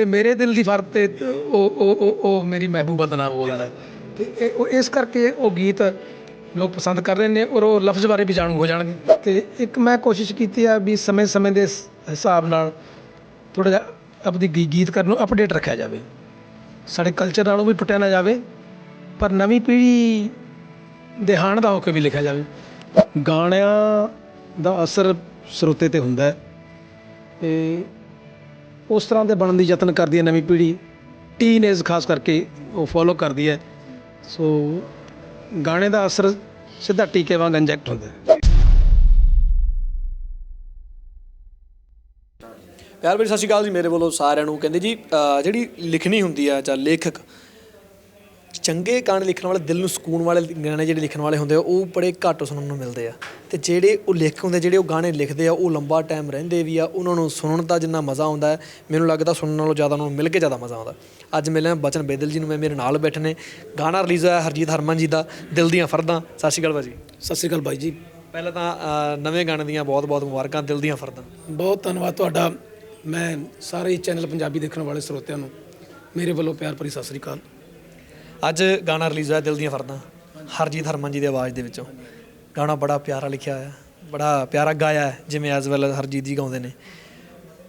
ਤੇ ਮੇਰੇ ਦਿਲ ਦੀ ਫ਼ਰਕ ਤੇ ਉਹ ਉਹ, ਉਹ- ਮੇਰੀ ਮਹਿਬੂਬਾ ਦਾ ਨਾਮ ਬੋਲਦਾ ਹੈ। ਤੇ ਇਹ- ਇਸ ਕਰਕੇ ਉਹ ਗੀਤ ਲੋਕ ਪਸੰਦ ਕਰ ਰਹੇ ਨੇ ਔਰ ਉਹ ਲਫ਼ਜ਼ ਬਾਰੇ ਵੀ ਜਾਣੂ ਹੋ ਜਾਣਗੇ। ਤੇ ਇੱਕ ਮੈਂ ਕੋਸ਼ਿਸ਼ ਕੀਤੀ ਆ ਵੀ ਸਮੇਂ ਸਮੇਂ ਦੇ ਹਿਸਾਬ ਨਾਲ ਥੋੜਾ ਜਿਹਾ ਆਪਣੀ ਗੀ- ਗੀਤਕਾਰ ਨੂੰ ਅਪਡੇਟ ਰੱਖਿਆ ਜਾਵੇ। ਸਾਡੇ ਕਲਚਰ ਨਾਲੋਂ ਵੀ ਟੁੱਟਿਆ ਨਾ ਜਾਵੇ, ਪਰ ਨਵੀਂ ਪੀੜ੍ਹੀ ਦੇਹਾਣ ਦਾ ਹੋ ਕੇ ਵੀ ਲਿਖਿਆ ਜਾਵੇ। ਗਾਣਿਆਂ ਦਾ ਅਸਰ ਸਰੋਤੇ ਤੇ ਹੁੰਦਾ ਹੈ। ਤੇ ਉਸ ਤਰ੍ਹਾਂ ਦੇ ਬਣਨ ਦੀ ਯਤਨ ਕਰਦੀ ਹੈ ਨਵੀਂ ਪੀੜ੍ਹੀ। ਟੀਨੇਜ ਖਾਸ ਕਰਕੇ ਉਹ ਫੋਲੋ ਕਰਦੀ ਹੈ। ਸੋ ਗਾਣੇ ਦਾ ਅਸਰ ਸਿੱਧਾ ਟੀਕੇ ਵਾਂਗ ਇੰਜੈਕਟ ਹੁੰਦਾ ਹੈ। ਪਿਆਰ ਭਰੀ ਸਤਿ ਸ਼੍ਰੀ ਅਕਾਲ ਜੀ। ਮੇਰੇ ਵੱਲੋਂ ਸਾਰਿਆਂ ਨੂੰ ਕਹਿੰਦੇ ਜੀ, ਅਹ ਜਿਹੜੀ ਲਿਖਣੀ ਹੁੰਦੀ ਆ ਜਾਂ ਲੇਖਕ ਚੰਗੇ ਗਾਣੇ ਲਿਖਣ ਵਾਲੇ ਦਿਲ ਨੂੰ ਸਕੂਨ ਵਾਲੇ ਗਾਣੇ ਜਿਹੜੇ ਲਿਖਣ ਵਾਲੇ ਹੁੰਦੇ ਆ ਉਹ ਬੜੇ ਘੱਟ ਸੁਣਨ ਨੂੰ ਮਿਲਦੇ ਆ। ਤੇ ਜਿਹੜੇ ਉਹ ਲੇਖਕ ਹੁੰਦੇ ਜਿਹੜੇ ਉਹ ਗਾਣੇ ਲਿਖਦੇ ਆ ਉਹ ਲੰਬਾ ਟਾਈਮ ਰਹਿੰਦੇ ਵੀ ਆ ਉਹਨਾਂ ਨੂੰ ਸੁਣਨ ਦਾ ਜਿੰਨਾ ਮਜ਼ਾ ਆਉਂਦਾ ਮੈਨੂੰ ਲੱਗਦਾ ਸੁਣਨ ਨਾਲੋਂ ਜ਼ਿਆਦਾ ਉਹਨਾਂ ਨੂੰ ਮਿਲ ਕੇ ਜ਼ਿਆਦਾ ਮਜ਼ਾ ਆਉਂਦਾ। ਅੱਜ ਮਿਲਿਆ ਬਚਨ ਬੇਦਲ ਜੀ ਨੂੰ ਮੈਂ ਮੇਰੇ ਨਾਲ ਬੈਠੇ ਨੇ। ਗਾਣਾ ਰਿਲੀਜ਼ ਹੋਇਆ ਹਰਜੀਤ ਹਰਮਨ ਜੀ ਦਾ ਦਿਲ ਦੀਆਂ ਫਰਦਾਂ। ਸਤਿ ਸ਼੍ਰੀ ਅਕਾਲ ਭਾਜੀ। ਸਤਿ ਸ਼੍ਰੀ ਅਕਾਲ ਬਾਈ ਜੀ। ਪਹਿਲਾਂ ਤਾਂ ਨਵੇਂ ਗਾਣੇ ਦੀਆਂ ਬਹੁਤ-ਬਹੁਤ ਮੁਬਾਰਕਾਂ ਦਿਲ ਦੀਆਂ ਫਰਦਾਂ। ਬਹੁਤ ਧੰਨਵਾਦ ਤੁਹਾਡਾ। ਮੈਂ ਸਾਰੇ ਚੈਨਲ ਪੰਜਾਬੀ ਦੇਖਣ ਵਾਲੇ ਸਰੋਤਿਆਂ ਨੂੰ ਮੇਰੇ ਵੱਲੋਂ ਪਿਆਰ ਭਰੀ ਸਤਿ ਸ਼੍ਰੀ ਅਕਾਲ। ਅੱਜ ਗਾਣਾ ਰਿਲੀਜ਼ ਹੋਇਆ ਦਿਲ ਦੀਆਂ ਫਰਦਾਂ। ਹਰਜੀਤ ਹਰਮਨ ਜੀ ਦੀ ਆਵਾਜ਼ ਦੇ ਵਿੱਚੋਂ। ਗਾਣਾ ਬੜਾ ਪਿਆਰਾ ਲਿਖਿਆ ਹੋਇਆ ਬੜਾ ਪਿਆਰਾ ਗਾਇਆ ਹੈ, ਜਿਵੇਂ ਐਜ਼ ਵੈਲ ਹਰਜੀਤ ਜੀ ਗਾਉਂਦੇ ਨੇ।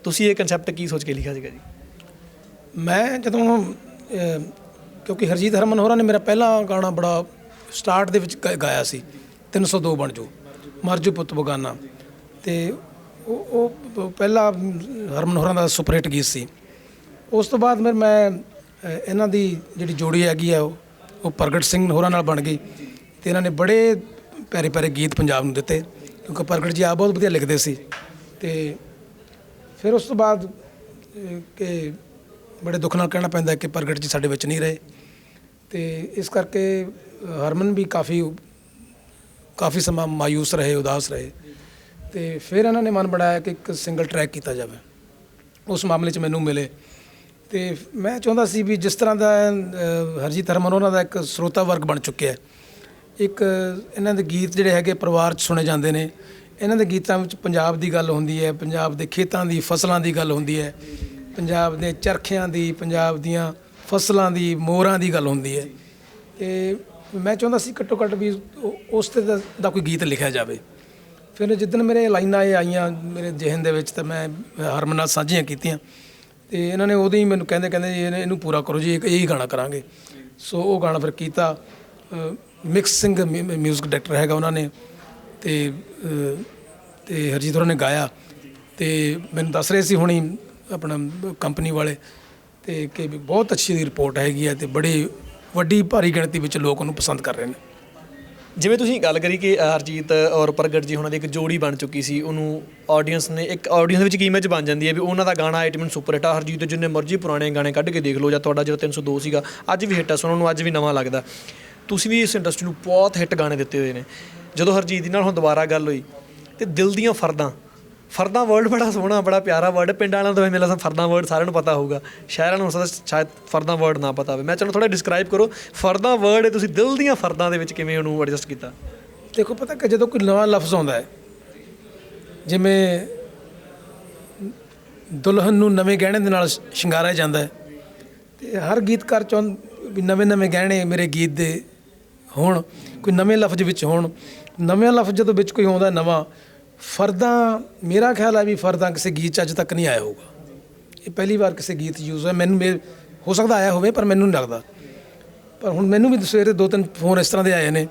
ਤੁਸੀਂ ਇਹ ਕਨਸੈਪਟ ਕੀ ਸੋਚ ਕੇ ਲਿਖਿਆ ਸੀਗਾ ਜੀ? ਮੈਂ ਜਦੋਂ ਕਿਉਂਕਿ ਹਰਜੀਤ ਹਰਮਨ ਹੋਰਾਂ ਨੇ ਮੇਰਾ ਪਹਿਲਾ ਗਾਣਾ ਬੜਾ ਸਟਾਰਟ ਦੇ ਵਿੱਚ ਗਾ- ਗਾਇਆ ਸੀ। 302 ਬਣ ਜੋ ਮਰਜੂ ਪੁੱਤ ਬਗਾਨਾ। ਤੇ ਉਹ ਉਹ ਪਹਿਲਾ ਹਰਮਨ ਹੋਰਾਂ ਦਾ ਸੁਪਰ ਹਿੱਟ ਗੀਤ ਸੀ। ਉਸ ਤੋਂ ਬਾਅਦ ਫਿਰ ਮੈਂ ਇਹਨਾਂ ਦੀ ਜਿਹੜੀ ਜੋੜੀ ਹੈਗੀ ਆ ਉਹ ਉਹ ਪ੍ਰਗਟ ਸਿੰਘ ਹੋਰਾਂ ਨਾਲ ਬਣ ਗਈ ਤੇ ਇਹਨਾਂ ਨੇ ਬੜੇ ਪਿਆਰੇ ਪਿਆਰੇ ਗੀਤ ਪੰਜਾਬ ਨੂੰ ਦਿੱਤੇ ਕਿਉਂਕਿ ਪ੍ਰਗਟ ਜੀ ਆ ਬਹੁਤ ਵਧੀਆ ਲਿਖਦੇ ਸੀ ਤੇ ਫਿਰ ਉਸ ਤੋਂ ਬਾਅਦ ਕਿ ਬੜੇ ਦੁੱਖ ਨਾਲ ਕਹਿਣਾ ਪੈਂਦਾ ਕਿ ਪ੍ਰਗਟ ਜੀ ਸਾਡੇ ਵਿੱਚ ਨਹੀਂ ਰਹੇ ਤੇ ਇਸ ਕਰਕੇ ਅਹ, ਹਰਮਨ ਵੀ ਕਾਫੀ ਕਾਫੀ ਸਮਾਂ ਮਾਯੂਸ ਰਹੇ ਉਦਾਸ ਰਹੇ ਤੇ ਫਿਰ ਇਹਨਾਂ ਨੇ ਮਨ ਬਣਾਇਆ ਕਿ ਇੱਕ ਸਿੰਗਲ ਟਰੈਕ ਕੀਤਾ ਜਾਵੇ। ਉਸ ਮਾਮਲੇ 'ਚ ਮੈਨੂੰ ਮਿਲੇ ਤੇ ਮੈਂ ਚਾਹੁੰਦਾ ਸੀ ਵੀ ਜਿਸ ਤਰ੍ਹਾਂ ਦਾ ਹਰਜੀਤ ਹਰਮਨ, ਉਹਨਾਂ ਦਾ ਇੱਕ ਸਰੋਤਾ ਵਰਗ ਬਣ ਚੁੱਕਿਆ ਹੈ। ਇੱਕ, ਇਹਨਾਂ ਦੇ ਗੀਤ ਜਿਹੜੇ ਹੈਗੇ ਪਰਿਵਾਰ 'ਚ ਸੁਣੇ ਜਾਂਦੇ ਨੇ। ਇਹਨਾਂ ਦੇ ਗੀਤਾਂ ਵਿੱਚ ਪੰਜਾਬ ਦੀ ਗੱਲ ਹੁੰਦੀ ਹੈ, ਪੰਜਾਬ ਦੇ ਖੇਤਾਂ ਦੀ, ਫਸਲਾਂ ਦੀ ਗੱਲ ਹੁੰਦੀ ਹੈ। ਪੰਜਾਬ ਦੇ ਚਰਖਿਆਂ ਦੀ, ਪੰਜਾਬ ਦੀਆਂ ਫਸਲਾਂ ਦੀ, ਮੋਰਾਂ ਦੀ ਗੱਲ ਹੁੰਦੀ ਹੈ। ਤੇ ਮੈਂ ਚਾਹੁੰਦਾ ਸੀ ਘੱਟੋ ਘੱਟ ਵੀ ਉਸ ਤੇ ਦਾ ਕੋਈ ਗੀਤ ਲਿਖਿਆ ਜਾਵੇ। ਫਿਰ ਜਿੱਦਣ ਮੇਰੇ ਲਾਈਨਾਂ ਇਹ ਆਈਆਂ ਮੇਰੇ ਜ਼ਿਹਨ ਦੇ ਵਿੱਚ, ਤਾਂ ਮੈਂ ਹਰਮਨ ਨਾਲ ਸਾਂਝੀਆਂ ਕੀਤੀਆਂ। ਤੇ ਇਹਨਾਂ ਨੇ ਉਦੋਂ ਹੀ ਮੈਨੂੰ ਕਹਿੰਦੇ ਕਹਿੰਦੇ ਜੀ ਇਹਨੇ- ਇਹਨੂੰ ਪੂਰਾ ਕਰੋ ਜੀ ਇਹ ਇਹੀ ਗਾਣਾ ਕਰਾਂਗੇ। ਸੋ ਉਹ ਗਾਣਾ ਫਿਰ ਕੀਤਾ। ਮਿਕਸ ਮਿਕਸਿੰਗ ਮਿਊਜ਼ਿਕ ਡਾਇਰੈਕਟਰ ਹੈਗਾ ਉਹਨਾਂ ਨੇ ਤੇ ਅ, ਤੇ ਹਰਜੀਤ ਹੋਰਾਂ ਨੇ ਗਾਇਆ। ਤੇ ਮੈਨੂੰ ਦੱਸ ਰਹੇ ਸੀ ਹੁਣੀ ਆਪਣਾ ਕੰਪਨੀ ਵਾਲੇ ਤੇ ਕਿ ਵੀ ਬਹੁਤ ਅੱਛੀ ਦੀ ਰਿਪੋਰਟ ਹੈਗੀ ਹੈ ਤੇ ਬੜੀ ਵੱਡੀ ਭਾਰੀ ਗਿਣਤੀ ਵਿੱਚ ਲੋਕ ਉਹਨੂੰ ਪਸੰਦ ਕਰ ਰਹੇ ਨੇ। ਜਿਵੇਂ ਤੁਸੀਂ ਗੱਲ ਕਰੀ ਕਿ ਹਰਜੀਤ ਔਰ ਪ੍ਰਗਟ ਜੀ ਉਹਨਾਂ ਦੀ ਇੱਕ ਜੋੜੀ ਬਣ ਚੁੱਕੀ ਸੀ, ਉਹਨੂੰ ਆਡੀਅנס ਨੇ ਇੱਕ ਆਡੀਅנס ਵਿੱਚ ਇੱਕ ਇਮੇਜ ਬਣ ਜਾਂਦੀ ਹੈ ਵੀ ਉਹਨਾਂ ਦਾ ਗਾਣਾ ਆਈਟਮ ਸੁਪਰ ਹਿੱਟ ਆ। ਹਰਜੀਤ ਦੇ ਜਿੰਨੇ ਮਰਜ਼ੀ ਪੁਰਾਣੇ ਗਾਣੇ ਕੱਢ ਕੇ ਦੇਖ ਲਓ, ਜਾਂ ਤੁਹਾਡਾ ਜਿਹੜਾ 302 ਸੀਗਾ, ਅੱਜ ਵੀ ਹਿੱਟ ਆ, ਸੁਣਨ ਨੂੰ ਅੱਜ ਵੀ ਨਵਾਂ ਲੱਗਦਾ। ਤੁਸੀਂ ਵੀ ਇਸ ਇੰਡਸਟਰੀ ਨੂੰ ਬਹੁਤ ਹਿੱਟ ਗਾਣੇ ਦਿੱਤੇ ਹੋਏ ਨੇ। ਜਦੋਂ ਹਰਜੀਤ ਦੀ ਨਾਲ ਹੁਣ ਦੁਬਾਰਾ ਗੱਲ ਹੋਈ, ਤੇ ਦਿਲ ਦੀਆਂ ਫਰਦਾਂ ਫਰਦਾਂ ਵਰਡ ਬੜਾ ਸੋਹਣਾ, ਬੜਾ ਪਿਆਰਾ ਵਰਡ ਪਿੰਡ ਵਾਲਿਆਂ ਤੋਂ ਮਿਲਿਆ ਫਰਦਾ ਵਰਡ ਸਾਰਿਆਂ ਨੂੰ ਪਤਾ ਹੋਊਗਾ। ਸ਼ਹਿਰਾਂ ਨੂੰ ਸਕਦਾ ਸ਼ਾਇਦ ਫਰਦਾ ਵਰਡ ਨਾ ਪਤਾ ਹੋਵੇ। ਮੈਂ ਚਲੋ ਥੋੜਾ ਡਿਸਕ੍ਰਾਈਬ ਕਰੋ, ਫਰਦਾ ਵਰਡ ਤੁਸੀਂ ਦਿਲ ਦੀਆਂ ਫਰਦਾਂ ਦੇ ਵਿੱਚ ਕਿਵੇਂ ਉਹਨੂੰ ਐਡਜਸਟ ਕੀਤਾ? ਦੇਖੋ, ਪਤਾ ਕਿ ਜਦੋਂ ਕੋਈ ਨਵਾਂ ਲਫ਼ਜ਼ ਆਉਂਦਾ ਹੈ, ਜਿਵੇਂ ਦੁਲਹਨ ਨੂੰ ਨਵੇਂ ਗਹਿਣੇ ਦੇ ਨਾਲ ਸ਼ਿੰਗਾਰਿਆ ਜਾਂਦਾ ਹੈ, ਤੇ ਹਰ ਗੀਤਕਾਰ ਚਾਹੁੰ ਵੀ ਨਵੇਂ ਨਵੇਂ ਗਹਿਣੇ ਮੇਰੇ ਗੀਤ ਦੇ ਹੋਣ, ਕੋਈ ਨਵੇਂ ਲਫ਼ਜ਼ ਵਿੱਚ ਹੋਣ। ਨਵੇਂ ਲਫ਼ਜ਼ ਜਦੋਂ ਵਿੱਚ ਕੋਈ ਆਉਂਦਾ ਨਵਾਂ ਫਰਦਾਂ, ਮੇਰਾ ਖਿਆਲ ਹੈ ਵੀ ਫਰਦਾਂ ਕਿਸੇ ਗੀਤ 'ਚ ਅੱਜ ਤੱਕ ਨਹੀਂ ਆਇਆ ਹੋਊਗਾ। ਇਹ ਪਹਿਲੀ ਵਾਰ ਕਿਸੇ ਗੀਤ 'ਚ ਯੂਜ਼ ਹੋਇਆ। ਮੈਨੂੰ ਮੇ- ਹੋ ਸਕਦਾ ਆਇਆ ਹੋਵੇ, ਪਰ ਮੈਨੂੰ ਨਹੀਂ ਲੱਗਦਾ। ਪਰ ਹੁਣ ਮੈਨੂੰ ਵੀ ਸਵੇਰੇ ਦੋ ਤਿੰਨ ਫੋਨ ਇਸ ਤਰ੍ਹਾਂ ਦੇ ਆਏ ਨੇ,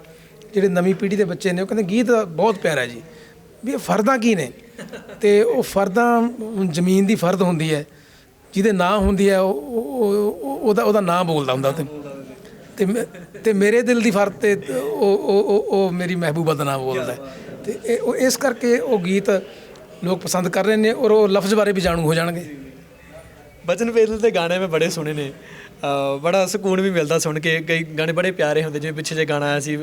ਜਿਹੜੇ ਨਵੀਂ ਪੀੜ੍ਹੀ ਦੇ ਬੱਚੇ ਨੇ, ਉਹ ਕਹਿੰਦੇ ਗੀਤ ਬਹੁਤ ਪਿਆਰਾ ਜੀ। ਵੀ ਇਹ ਫਰਦਾਂ ਕੀ ਨੇ? ਤੇ ਉਹ ਫਰਦਾਂ ਜ਼ਮੀਨ ਦੀ ਫਰਦ ਹੁੰਦੀ ਹੈ, ਜਿਹਦੇ ਨਾਂ ਹੁੰਦੀ ਹੈ, ਉਹ ਉਹਦਾ ਉਹਦਾ ਨਾਂ ਬੋਲਦਾ ਹੁੰਦਾ ਤੇ ਤੇ ਮੇ- ਤੇ ਮੇਰੇ ਦਿਲ ਦੀ ਫਰਦ ਤੇ ਉਹ ਉਹ, ਉਹ- ਮੇਰੀ ਮਹਿਬੂਬਾ ਦਾ ਨਾਮ ਬੋਲਦਾ ਤੇ ਇਹ ਉਹ ਇਸ ਕਰਕੇ ਉਹ ਗੀਤ ਲੋਕ ਪਸੰਦ ਕਰ ਰਹੇ ਨੇ ਔਰ ਉਹ ਲਫ਼ਜ਼ ਬਾਰੇ ਵੀ ਜਾਣੂ ਹੋ ਜਾਣਗੇ। ਬਚਨ ਵੇਦਲ ਦੇ ਗਾਣੇ ਮੈਂ ਬੜੇ ਸੁਣੇ ਨੇ। ਬੜਾ ਸਕੂਨ ਵੀ ਮਿਲਦਾ ਸੁਣ ਕੇ। ਕਈ ਗਾਣੇ ਬੜੇ ਪਿਆਰੇ ਹੁੰਦੇ ਜਿਵੇਂ ਪਿੱਛੇ ਜੇ ਗਾਣਾ ਆਇਆ ਸੀ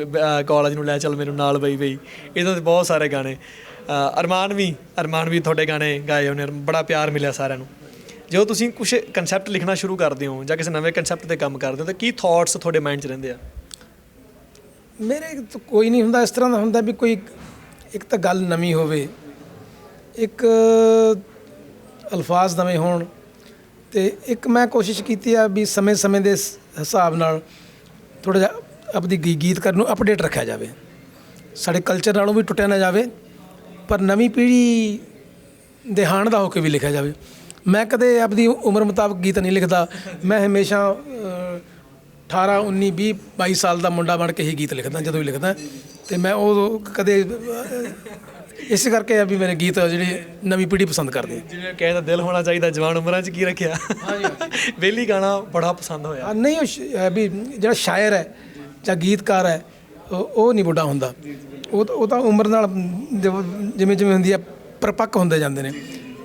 ਕਾਲਜ ਨੂੰ ਲੈ ਚੱਲ ਮੈਨੂੰ ਨਾਲ ਬਈ ਬਈ। ਇਦਾਂ ਦੇ ਬਹੁਤ ਸਾਰੇ ਗਾਣੇ। ਅਰਮਾਨ ਵੀ ਅਰਮਾਨ ਵੀ ਤੁਹਾਡੇ ਗਾਣੇ ਗਾਏ ਉਹਨੇ ਬੜਾ ਪਿਆਰ ਮਿਲਿਆ ਸਾਰਿਆਂ ਨੂੰ। ਜਦੋਂ ਤੁਸੀਂ ਕੁਝ ਕਨਸੈਪਟ ਲਿਖਣਾ ਸ਼ੁਰੂ ਕਰਦੇ ਹੋ ਜਾਂ ਕਿਸੇ ਨਵੇਂ ਕਨਸੈਪਟ ਤੇ ਕੰਮ ਕਰਦੇ ਹੋ ਤਾਂ ਕੀ ਥਾਟਸ ਤੁਹਾਡੇ ਮਾਈਂਡ 'ਚ ਰਹਿੰਦੇ ਆ? ਮੇਰੇ ਕੋਈ ਨਹੀਂ ਹੁੰਦਾ ਇਸ ਤਰ੍ਹਾਂ ਦਾ ਹੁੰਦਾ ਵੀ ਕੋਈ ਇੱਕ ਤਾਂ ਗੱਲ ਨਵੀਂ ਹੋਵੇ ਇੱਕ ਅਲਫਾਜ਼ ਨਵੇਂ ਹੋਣ ਤੇ ਇੱਕ ਮੈਂ ਕੋਸ਼ਿਸ਼ ਕੀਤੀ ਆ ਵੀ ਸਮੇਂ-ਸਮੇਂ ਦੇ ਹਿਸਾਬ ਨਾਲ ਥੋੜਾ ਜਿਹਾ ਆਪਣੀ ਗੀ- ਗੀਤਕਾਰ ਨੂੰ ਅਪਡੇਟ ਰੱਖਿਆ ਜਾਵੇ। ਸਾਡੇ ਕਲਚਰ ਨਾਲੋਂ ਵੀ ਟੁੱਟਿਆ ਨਾ ਜਾਵੇ ਪਰ ਨਵੀਂ ਪੀੜ੍ਹੀ ਦੇ ਹਾਣ ਦਾ ਹੋ ਕੇ ਵੀ ਲਿਖਿਆ ਜਾਵੇ। ਮੈਂ ਕਦੇ ਆਪਣੀ ਉਮਰ ਮੁਤਾਬਕ ਗੀਤ ਨਹੀਂ ਲਿਖਦਾ। ਮੈਂ ਹਮੇਸ਼ਾ ਅ, 18 19 20 22 ਸਾਲ ਦਾ ਮੁੰਡਾ ਬਣ ਕੇ ਹੀ ਗੀਤ ਲਿਖਦਾ ਜਦੋਂ ਵੀ ਲਿਖਦਾ। ਤੇ ਮੈਂ ਉਹ ਕਦੇ ਇਸੇ ਕਰਕੇ ਆ ਵੀ ਮੇਰੇ ਗੀਤ ਜਿਹੜੇ ਨਵੀਂ ਪੀੜ੍ਹੀ ਪਸੰਦ ਕਰਦੀ ਹੈ। ਜਿਵੇਂ ਕਹਿੰਦਾ ਦਿਲ ਹੋਣਾ ਚਾਹੀਦਾ ਜਵਾਨ ਉਮਰਾਂ 'ਚ ਕੀ ਰੱਖਿਆ? ਬੇਲੀ ਗਾਣਾ ਬੜਾ ਪਸੰਦ ਹੋਇਆ। ਨਹੀਂ ਉਹ ਵੀ ਜਿਹੜਾ ਸ਼ਾਇਰ ਹੈ ਜਾਂ ਗੀਤਕਾਰ ਹੈ ਉਹ ਨਹੀਂ ਬੁੱਢਾ ਹੁੰਦਾ। ਉਹ ਉਹ ਤਾਂ ਉਮਰ ਨਾਲ ਜਿਵੇਂ ਜਿਵੇਂ ਜਿਵੇਂ ਹੁੰਦੀ ਹੈ ਪਰਪੱਕ ਹੁੰਦੇ ਜਾਂਦੇ ਨੇ।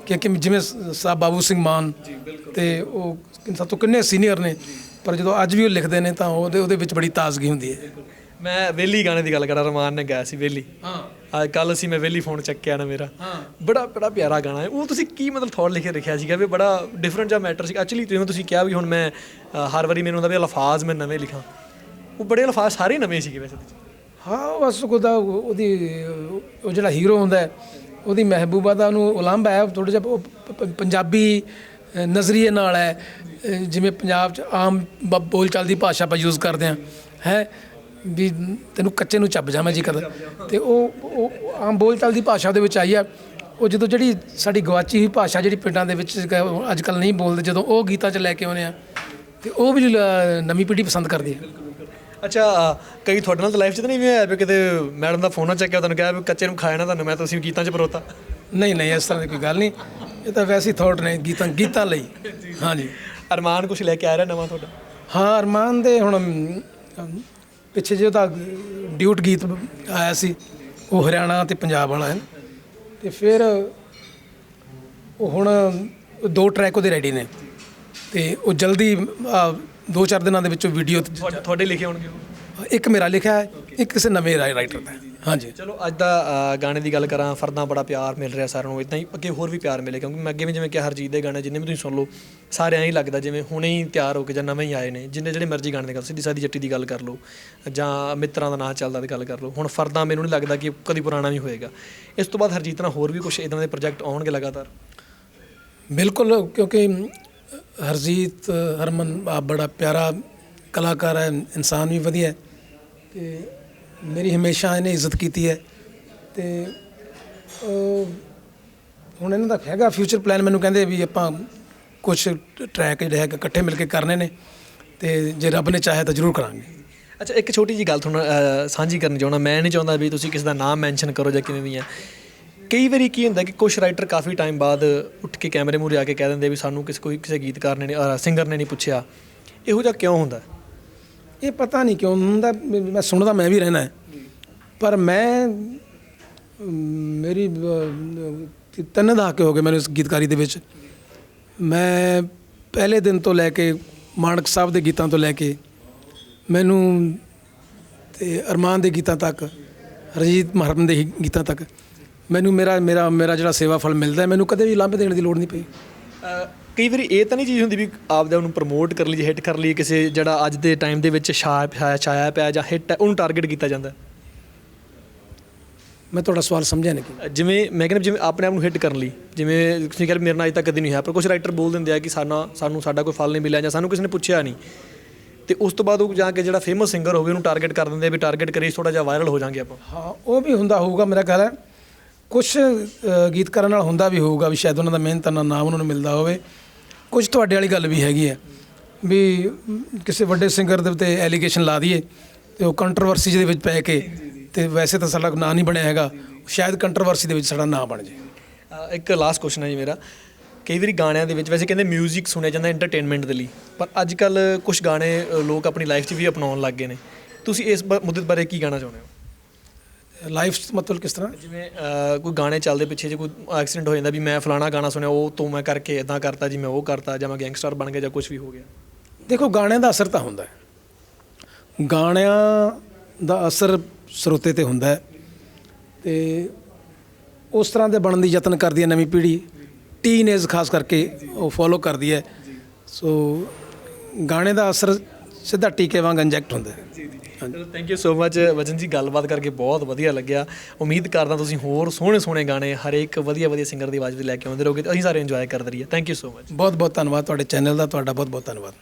ਕਿ ਕਿ ਜਿਵੇਂ ਸਾਹਿਬ ਬਾਬੂ ਸਿੰਘ ਮਾਨ ਤੇ ਉਹ ਸਭ ਤੋਂ ਕਿੰਨੇ ਸੀਨੀਅਰ ਨੇ ਪਰ ਜਦੋਂ ਅੱਜ ਵੀ ਉਹ ਲਿਖਦੇ ਨੇ ਤਾਂ ਉਹਦੇ ਉਹਦੇ ਵਿੱਚ ਬੜੀ ਤਾਜ਼ਗੀ ਹੁੰਦੀ ਹੈ। ਮੈਂ ਵੇਲੀ ਗਾਣੇ ਦੀ ਗੱਲ ਕਰਾਂ ਰਮਾਨ ਨੇ ਗਾਇਆ ਸੀ ਵੇਲੀ ਹਾਂ। ਅੱਜ ਕੱਲ ਅਸੀਂ ਮੈਂ ਵੇਲੀ ਫੋਨ ਚੱਕਿਆ ਨਾ ਮੇਰਾ। ਹਾਂ। ਬੜਾ ਬੜਾ ਪਿਆਰਾ ਗਾਣਾ ਹੈ। ਉਹ ਤੁਸੀਂ ਕੀ ਮਤਲਬ ਥੌਟ ਲਿਖ ਕੇ ਰੱਖਿਆ ਸੀਗਾ ਵੀ ਬੜਾ ਡਿਫਰੈਂਟ ਜਿਹਾ ਮੈਟਰ ਸੀ ਐਕਚੁਅਲੀ ਜਿਵੇਂ ਤੁਸੀਂ ਕਿਹਾ ਵੀ ਹੁਣ ਮੈਂ ਹਰ ਵਾਰੀ ਮੈਨੂੰ ਹੁੰਦਾ ਵੀ ਅਲਫਾਜ਼ ਮੈਂ ਨਵੇਂ ਲਿਖਾਂ। ਉਹ ਬੜੇ ਅਲਫਾਜ਼ ਸਾਰੇ ਨਵੇਂ ਸੀਗੇ ਵੈਸੇ ਹਾਂ ਬਸ ਉਹਦਾ ਉਹਦੀ ਉਹ ਜਿਹੜਾ ਹੀਰੋ ਹੁੰਦਾ ਹੈ, ਉਹਦੀ ਮਹਿਬੂਬਾ ਦਾ ਉਹਨੂੰ ਉਲੰਭ ਹੈ। ਥੋੜਾ ਜਿਹਾ ਪੰਜਾਬੀ ਨਜ਼ਰੀਏ ਨਾਲ ਹੈ। ਜਿਵੇਂ ਪੰਜਾਬ 'ਚ ਆਮ ਬ- ਬੋਲ ਚਾਲ ਦੀ ਭਾਸ਼ਾ ਆਪਾਂ ਯੂਜ਼ ਕਰਦੇ ਹਾਂ। ਹੈ? ਵੀ ਤੈਨੂੰ ਕੱਚੇ ਨੂੰ ਚੱਬ ਜਾਵਾਂ ਜੀ ਕਦ ਤੇ ਉਹ ਉਹ ਆਮ ਬੋਲ ਚਾਲ ਦੀ ਭਾਸ਼ਾ ਦੇ ਵਿੱਚ ਆਈ ਆ। ਉਹ ਜਦੋਂ ਜਿਹੜੀ ਸਾਡੀ ਗਵਾਚੀ ਹੋਈ ਭਾਸ਼ਾ ਜਿਹੜੀ ਪਿੰਡਾਂ ਦੇ ਵਿੱਚ ਅੱਜ ਕੱਲ ਨਹੀਂ ਬੋਲਦੇ ਜਦੋਂ ਉਹ ਗੀਤਾਂ 'ਚ ਲੈ ਕੇ ਆਉਂਦੇ ਆ ਤੇ ਉਹ ਵੀ ਨਵੀਂ ਪੀੜ੍ਹੀ ਪਸੰਦ ਕਰਦੀ ਹੈ ਅੱਛਾ ਕਈ ਤੁਹਾਡੇ ਨਾਲ ਤਾਂ ਲਾਈਫ 'ਚ ਤਾਂ ਨਹੀਂ ਵੀ ਹੋਇਆ ਵੀ ਕਿਤੇ ਮੈਡਮ ਦਾ ਫੋਨ ਨਾ ਚੱਕਿਆ ਤੁਹਾਨੂੰ ਕਿਹਾ ਵੀ ਕੱਚੇ ਨੂੰ ਖਾਇਆ ਨਾ ਤੁਹਾਨੂੰ ਮੈਂ ਤੁਸੀਂ ਗੀਤਾਂ 'ਚ ਪਰੋਤਾ। ਨਹੀਂ ਨਹੀਂ ਇਸ ਤਰ੍ਹਾਂ ਦੀ ਕੋਈ ਗੱਲ ਨਹੀਂ। ਇਹ ਤਾਂ ਵੈਸੇ ਹੀ ਥਾਟ ਨੇ ਗੀਤਾਂ ਗੀਤਾਂ ਲਈ। ਹਾਂਜੀ। ਅਰਮਾਨ ਕੁਝ ਲੈ ਕੇ ਆ ਰਿਹਾ ਨਵਾਂ ਤੁਹਾਡਾ? ਹਾਂ ਅਰਮਾਨ ਦੇ ਹੁਣ ਪਿੱਛੇ ਜਿਹੇ ਤਾਂ ਡਿਊਟ ਗੀਤ ਆਇਆ ਸੀ ਉਹ ਹਰਿਆਣਾ ਤੇ ਪੰਜਾਬ ਵਾਲਾ ਹੈ। ਤੇ ਫਿਰ ਉਹ ਹੁਣ ਦੋ ਟਰੈਕ ਉਹਦੇ ਰੈਡੀ ਨੇ। ਤੇ ਉਹ ਜਲਦੀ ਦੋ ਚਾਰ ਦਿਨਾਂ ਦੇ ਵਿੱਚ ਵੀਡੀਓ ਤੁਹਾਡੇ ਲਿਖੇ ਹੋਣਗੇ ਇੱਕ ਮੇਰਾ ਲਿਖਿਆ ਹੈ ਇੱਕ ਕਿਸੇ ਨਵੇਂ ਰਾਈਟਰ ਦਾ। ਹੈ। ਹਾਂਜੀ। ਚਲੋ ਅੱਜ ਦਾ ਅ, ਗਾਣੇ ਦੀ ਗੱਲ ਕਰਾਂ ਫਰਦਾਂ ਬੜਾ ਪਿਆਰ ਮਿਲ ਰਿਹਾ ਸਾਰਿਆਂ ਨੂੰ ਇਦਾਂ ਹੀ ਅੱਗੇ ਹੋਰ ਵੀ ਪਿਆਰ ਮਿਲੇ ਕਿਉਂਕਿ ਮੈਂ ਅੱਗੇ ਵੀ ਜਿਵੇਂ ਕਿ ਹਰਜੀਤ ਦੇ ਗਾਣੇ ਜਿੰਨੇ ਵੀ ਤੁਸੀਂ ਸੁਣ ਲਓ ਸਾਰੇ ਐਂ ਹੀ ਲੱਗਦਾ ਜਿਵੇਂ ਹੁਣੇ ਹੀ ਤਿਆਰ ਹੋ ਕੇ ਜਾਂ ਨਵੇਂ ਹੀ ਆਏ ਨੇ ਜਿੰਨੇ ਜਿਹੜੇ ਮਰਜ਼ੀ ਗਾਣੇ ਦੀ ਗੱਲ ਸਿੱਧੀ ਸਾਦੀ ਜੱਟੀ ਦੀ ਗੱਲ ਕਰ ਲਓ ਜਾਂ ਮਿੱਤਰਾਂ ਦਾ ਨਾਂ ਚੱਲਦਾ ਦੀ ਗੱਲ ਕਰ ਲਓ ਹੁਣ ਫਰਦਾਂ ਮੈਨੂੰ ਨਹੀਂ ਲੱਗਦਾ ਕਿ ਕਦੀ ਪੁਰਾਣਾ ਵੀ ਹੋਏਗਾ। ਇਸ ਤੋਂ ਬਾਅਦ ਹਰਜੀਤ ਨਾਲ ਹੋਰ ਵੀ ਕੁਝ ਇਦਾਂ ਦੇ ਪ੍ਰੋਜੈਕਟ ਆਉਣਗੇ ਲਗਾਤਾਰ? ਬਿਲਕੁਲ ਕਿਉਂਕਿ ਹਰਜੀਤ ਹਰਮਨ ਆ ਬੜਾ ਪਿਆਰਾ ਕਲਾਕਾਰ ਹੈ ਇਨਸਾਨ ਵੀ ਵਧੀਆ ਹੈ ਤੇ ਮੇਰੀ ਹਮੇਸ਼ਾ ਇਹਨੇ ਇੱਜ਼ਤ ਕੀਤੀ ਹੈ ਤੇ ਹੁਣ ਇਹਨਾਂ ਦਾ ਹੈਗਾ ਫਿਊਚਰ ਪਲਾਨ ਮੈਨੂੰ ਕਹਿੰਦੇ ਵੀ ਆਪਾਂ ਕੁਝ ਟਰੈਕ ਜਿਹੜੇ ਹੈਗੇ ਇਕੱਠੇ ਮਿਲ ਕੇ ਕਰਨੇ ਨੇ ਤੇ ਜੇ ਰੱਬ ਨੇ ਚਾਹਿਆ ਤਾਂ ਜ਼ਰੂਰ ਕਰਾਂਗੇ। ਅੱਛਾ, ਇੱਕ ਛੋਟੀ ਜੀ ਗੱਲ ਤੁਹਾਨੂੰ ਸਾਂਝੀ ਕਰਨੀ ਚਾਹੁੰਦਾ, ਮੈਂ ਨਹੀਂ ਚਾਹੁੰਦਾ ਵੀ ਤੁਸੀਂ ਕਿਸੇ ਦਾ ਨਾਮ ਮੈਂਸ਼ਨ ਕਰੋ ਜਾਂ ਕਿਵੇਂ ਵੀ ਆ ਕਈ ਵਾਰੀ ਕੀ ਹੁੰਦਾ ਕਿ ਕੁਝ ਰਾਈਟਰ ਕਾਫੀ ਟਾਈਮ ਬਾਅਦ ਉੱਠ ਕੇ ਕੈਮਰੇ ਮੂਹਰੇ ਆ ਕੇ ਕਹਿ ਦਿੰਦੇ ਵੀ ਸਾਨੂੰ ਕਿਸੇ ਕੋਈ, ਕਿਸੇ ਗੀਤਕਾਰ ਨੇ ਸਿੰਗਰ ਨੇ ਨਹੀਂ ਪੁੱਛਿਆ। ਇਹੋ ਜਿਹਾ ਕਿਉਂ ਹੁੰਦਾ? ਇਹ ਪਤਾ ਨਹੀਂ ਕਿਉਂ ਹੁੰਦਾ ਮੈਂ ਸੁਣਦਾ, ਮੈਂ ਵੀ ਰਹਿਣਾ ਪਰ ਮੈਂ, ਮੇਰੀ ਤਿੰਨ ਦਹਾਕੇ ਹੋ ਗਏ ਮੈਨੂੰ ਇਸ ਗੀਤਕਾਰੀ ਦੇ ਵਿੱਚ। ਮੈਂ ਪਹਿਲੇ ਦਿਨ ਤੋਂ ਲੈ ਕੇ ਮਾਨਕ ਸਾਹਿਬ ਦੇ ਗੀਤਾਂ ਤੋਂ ਲੈ ਕੇ, ਮੈਨੂੰ ਤੇ ਅਰਮਾਨ ਦੇ ਗੀਤਾਂ ਤੱਕ ਰਜੀਤ ਮਹਰਮ ਦੇ ਗੀਤਾਂ ਤੱਕ, ਮੈਨੂੰ ਮੇਰਾ ਮੇਰਾ ਮੇਰਾ ਜਿਹੜਾ ਸੇਵਾ ਫਲ ਮਿਲਦਾ ਮੈਨੂੰ ਕਦੇ ਵੀ ਲਾਂਭੇ ਦੇਣ ਦੀ ਲੋੜ ਨਹੀਂ ਪਈ। ਕਈ ਵਾਰੀ ਇਹ ਤਾਂ ਨਹੀਂ ਚੀਜ਼ ਹੁੰਦੀ ਵੀ ਆਪਦੇ ਨੂੰ ਪ੍ਰਮੋਟ ਕਰ ਲਈ ਹਿੱਟ ਕਰ ਲਈ ਕਿਸੇ ਜਿਹੜਾ ਅੱਜ ਦੇ ਟਾਈਮ ਦੇ ਵਿੱਚ ਛਾਇਆ ਛਾਇਆ- ਪਿਆ ਜਾਂ ਹਿੱਟ ਹੈ ਉਹਨੂੰ ਟਾਰਗੇਟ ਕੀਤਾ ਜਾਂਦਾ। ਮੈਂ ਤੁਹਾਡਾ ਸਵਾਲ ਸਮਝਿਆ ਨਹੀਂ। ਜਿਵੇਂ ਮੈਂ ਕਹਿੰਦਾ ਜਿਵੇਂ ਆਪਣੇ ਆਪ ਨੂੰ ਹਿੱਟ ਕਰਨ ਲਈ ਜਿਵੇਂ ਤੁਸੀਂ ਕਹਿੰਦੇ ਮੇਰੇ ਨਾਲ ਅਜੇ ਤੱਕ ਕਦੀ ਨਹੀਂ ਹੋਇਆ ਪਰ ਕੁਝ ਰਾਈਟਰ ਬੋਲ ਦਿੰਦੇ ਆ ਕਿ ਸਾਡਾ ਸਾਨੂੰ ਸਾਡਾ ਕੋਈ ਫਲ ਨਹੀਂ ਮਿਲਿਆ ਜਾਂ ਸਾਨੂੰ ਕਿਸੇ ਨੇ ਪੁੱਛਿਆ ਨਹੀਂ। ਤੇ ਉਸ ਤੋਂ ਬਾਅਦ ਉਹ ਜਾ ਕੇ ਜਿਹੜਾ ਫੇਮਸ ਸਿੰਗਰ ਹੋਵੇ ਉਹਨੂੰ ਟਾਰਗੇਟ ਕਰ ਦਿੰਦੇ ਆ ਵੀ ਟਾਰਗੇਟ ਕਰੀ ਥੋੜਾ ਜਿਹਾ ਵਾਇਰਲ ਹੋ ਜਾਾਂਗੇ ਆਪਾਂ। ਹਾਂ ਉਹ ਵੀ ਹੁੰਦਾ ਹੋਊਗਾ ਮੇਰਾ ਖਿਆਲ ਹੈ। ਕੁਝ ਗੀਤਕਾਰਾਂ ਨਾਲ ਹੁੰਦਾ ਵੀ ਹੋਊਗਾ ਵੀ ਸ਼ਾਇਦ ਉਹਨਾਂ ਦਾ ਮਿਹਨਤ ਨਾਲ ਨਾਮ ਉਹਨਾਂ ਨੂੰ ਮਿਲਦਾ ਹੋਵੇ। ਕੁਝ ਤੁਹਾਡੇ ਵਾਲੀ ਗੱਲ ਵੀ ਹੈਗੀ ਹੈ ਵੀ ਕਿਸੇ ਵੱਡੇ ਸਿੰਗਰ ਦੇ ਉੱਤੇ ਐਲੀਗੇਸ਼ਨ ਲਾ ਦਈਏ ਤੇ ਉਹ ਕੰਟਰੋਵਰਸੀ ਦੇ ਵਿੱਚ ਪੈ ਕੇ ਤੇ ਵੈਸੇ ਤਾਂ ਸਾਡਾ ਨਾਂ ਨਹੀਂ ਬਣਿਆ ਹੈਗਾ, ਸ਼ਾਇਦ ਕੰਟਰੋਵਰਸੀ ਦੇ ਵਿੱਚ ਸਾਡਾ ਨਾਂ ਬਣ ਜੇ। ਇੱਕ ਲਾਸਟ ਕੁਐਸਚਨ ਹੈ ਜੀ ਮੇਰਾ। ਕਈ ਵਾਰੀ ਗਾਣਿਆਂ ਦੇ ਵਿੱਚ ਵੈਸੇ ਕਹਿੰਦੇ 뮤직 ਸੁਣਿਆ ਜਾਂਦਾ ਐਂਟਰਟੇਨਮੈਂਟ ਦੇ ਲਈ, ਪਰ ਅੱਜ ਕੱਲ ਕੁਝ ਗਾਣੇ ਲੋਕ ਆਪਣੀ ਲਾਈਫ 'ਚ ਵੀ ਅਪਣਾਉਣ ਲੱਗ ਗਏ ਨੇ। ਤੁਸੀਂ ਇਸ ਬ- ਮੁੱਦੇ ਬਾਰੇ ਕੀ ਗਾਣਾ ਚਾਹੁੰਦੇ ਹੋ? ਲਾਈਫ ਮਤਲਬ ਕਿਸ ਤਰ੍ਹਾਂ? ਜਿਵੇਂ ਕੋਈ ਗਾਣੇ ਚੱਲਦੇ ਪਿੱਛੇ ਜੇ ਕੋਈ ਐਕਸੀਡੈਂਟ ਹੋ ਜਾਂਦਾ ਵੀ ਮੈਂ ਫਲਾਣਾ ਗਾਣਾ ਸੁਣਿਆ ਉਹ ਤੋਂ ਮੈਂ ਕਰਕੇ ਇਦਾਂ ਕਰਤਾ ਜੀ ਮੈਂ ਉਹ ਕਰਤਾ ਜਾਂ ਮੈਂ ਗੈਂਗਸਟਰ ਬਣ ਗਿਆ ਜਾਂ ਕੁਝ ਵੀ ਹੋ ਗਿਆ। ਦੇਖੋ ਗਾਣਿਆਂ ਦਾ ਅਸਰ ਤਾਂ ਹੁੰਦਾ ਹੈ। ਗਾਣਿਆਂ ਦਾ ਅਸਰ ਸਰੋਤੇ ਤੇ ਹੁੰਦਾ ਹੈ ਤੇ ਉਸ ਤਰ੍ਹਾਂ ਦੇ ਬਣਨ ਦੀ ਯਤਨ ਕਰਦੀ ਹੈ ਨਵੀਂ ਪੀੜ੍ਹੀ ਟੀਨੇਜ ਖਾਸ ਕਰਕੇ ਉਹ ਫੋਲੋ ਕਰਦੀ ਹੈ। ਸੋ ਗਾਣੇ ਦਾ ਅਸਰ ਸਿੱਧਾ ਟੀਕੇ ਵਾਂਗ ਇੰਜੈਕਟ ਹੁੰਦਾ ਹੈ ਚਲੋ ਥੈਂਕ ਯੂ ਸੋ ਮਚ ਵਜਨ ਜੀ ਗੱਲਬਾਤ ਕਰਕੇ ਬਹੁਤ ਵਧੀਆ ਲੱਗਿਆ। ਉਮੀਦ ਕਰਦਾ ਤੁਸੀਂ ਹੋਰ ਸੋਹਣੇ ਸੋਹਣੇ ਗਾਣੇ ਹਰੇਕ ਵਧੀਆ ਵਧੀਆ ਸਿੰਗਰ ਦੀ ਆਵਾਜ਼ ਵਿੱਚ ਲੈ ਕੇ ਆਉਂਦੇ ਰਹੋਗੇ ਅਸੀਂ ਸਾਰੇ ਇੰਜੋਏ ਕਰਦੇ ਰਹੀਏ। ਥੈਂਕ ਯੂ ਸੋ ਮਚ ਬਹੁਤ ਬਹੁਤ ਧੰਨਵਾਦ ਤੁਹਾਡੇ ਚੈਨਲ ਦਾ ਤੁਹਾਡਾ ਬਹੁਤ ਬਹੁਤ ਧੰਨਵਾਦ।